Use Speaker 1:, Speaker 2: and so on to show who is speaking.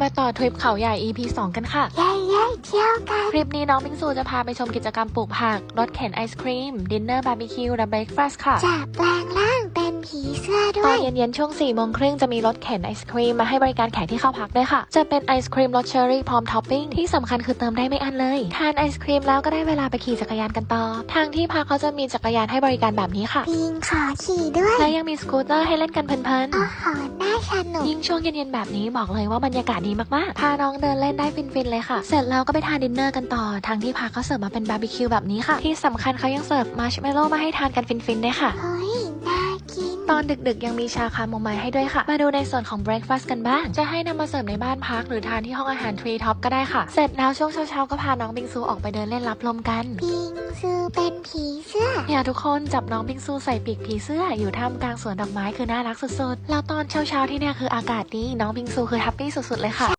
Speaker 1: มาต่อทริปเขาใหญ่ EP 2 กันค่ะ
Speaker 2: เย้เย้เที่ยวกัน
Speaker 1: คลิปนี้น้องบิงซูจะพาไปชมกิจกรรมปลูกผัก รถเข็นไอศครีม ดินเนอร์บาร์บีคิว และเบรคฟาสต์ค่ะ
Speaker 2: จะแปลงร่างเป็น ผีเสื้อด้
Speaker 1: ต
Speaker 2: ว
Speaker 1: อน
Speaker 2: ย
Speaker 1: เย็นๆช่วง4ี่โมงครึ่งจะมีรถเข็นไอศครีมมาให้บริการแขกที่เข้าพักด้วยค่ะ จะเป็นไอศครีมรสเชอร์รี่พร้อมท็อปปิ้งที่สำคัญคือเติมได้ไม่อั้นเลยทานไอศครีมแล้วก็ได้เวลาไปขี่จักรยานกันต่อ ทางที่พักเขาจะมีจักรยานให้บริการแบบนี้ค่ะ
Speaker 2: ปิงขอขี่ด้วย
Speaker 1: และยังมีสกูตเตอร์ให้เล่นกันเพลินๆ
Speaker 2: โอ้โหน่าสนุก
Speaker 1: ยิ่งช่วงเย็นๆแบบนี้บอกเลยว่าบรรยากาศดีมากๆ พาน้องเดินเล่นได้ฟินๆเลยค่ะ เสร็จแล้วก็ไปทานดินเนอร์กันต่อ ทางที่พักเขาเสิร์ฟมาเป็นบาร์บีคิวแบบนี้ค่ะ ที่สำคัญเขายังเสิร์ฟมาร์ชเมลโล่มาให้ทานกันฟินๆด้วยค่ะ
Speaker 2: เฮ้ยน่ากิน
Speaker 1: ตอนดึกๆ ยังมีชาคาโมไมล์ให้ด้วยค่ะ มาดูในส่วนของเบรคฟาสต์กันบ้าง จะให้นำมาเสิร์ฟในบ้านพัก หรือทานที่ห้องอาหารทรีท็อปก็ได้ค่ะ เสร็จแล้วช่วงเช้าๆ ก็พาน้องบิงซูออกไปเดินเล่นรับลมกัน
Speaker 2: ปิงซูเป็นผีเสื้อ
Speaker 1: เนี่ยทุกคนจับน้องบิงซูใส่ปีกผีเสื้อ อยู่ท่ามกลางสวนดอกไม้คือน่ารักสุดๆ แล้วตอนเช้าๆที่เนี่ยคืออากาศดีน้องบิงซูคือแฮปปี้สุดๆเลยค่ะ